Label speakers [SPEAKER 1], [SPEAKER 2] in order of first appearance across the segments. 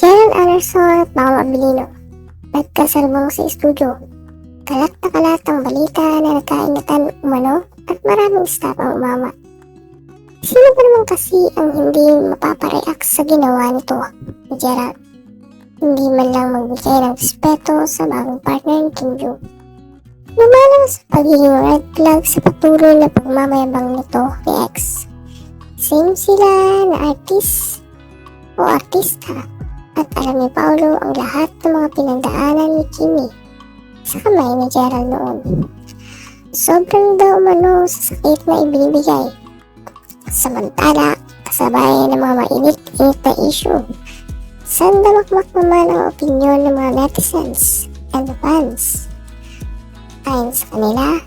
[SPEAKER 1] Gerald Anderson at Paolo Abilino. Nagkasalubong sa estudyo. Kalat na kalat ang balita na nagkaingatan umano at maraming staff ang umama. Sino ba naman kasi ang hindi mapapareact sa ginawa nito ni Gerald? Hindi man lang magbigay ng respeto sa bagong partner ni Kim Joo. Lumalang sa pagiging red flag sa patuloy na pagmamayabang nito ni X. Same sila na artist o artista at alam ni Paolo ang lahat ng mga pinagdaanan ni Kimi sa kamay ni Gerald noon. Sobrang daw umano sa sakit na ibinibigay. Samantala, kasabay ng mga mainit-init na issue. Sandamakmak naman ang opinion ng mga netizens and fans. Ayon sa kanila,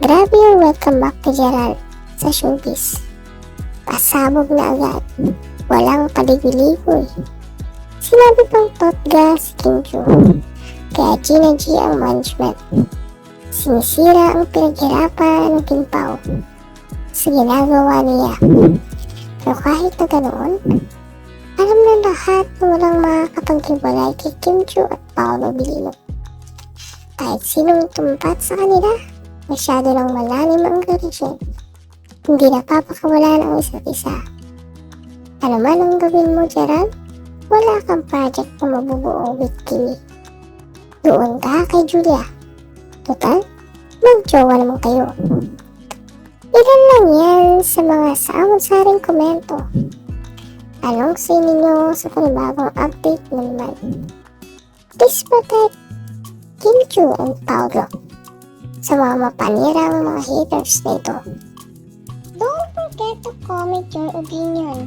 [SPEAKER 1] grabe yung welcome back ni Gerald sa showbiz. Pasabog na agad, walang paligiligoy. Sinabi pang totga Joo, kaya Gina ang management. Sinisira ang pinaghirapan ng Kim Pao sa ginagawa niya. Pero kahit na ganoon, alam na lahat na walang makakapaghiwalay kay Kim Joo at Paolo Bilino. Kahit sinong tumpat sa kanila, masyado lang malalim ang relasyon. Hindi napapakawalan ang isa't isa. Ano man ang gawin mo, Gerald, wala kang project na mabubuo with Kimi. Doon ka kay Julia. Total, mag-jowa naman kayo. Ilan lang yan sa mga saon-saring komento. Anong say ninyo sa panibagong update na naman? Please protect Kim Joo and Paolo sa mga mapanirang mga haters na ito. Don't forget to comment your opinion.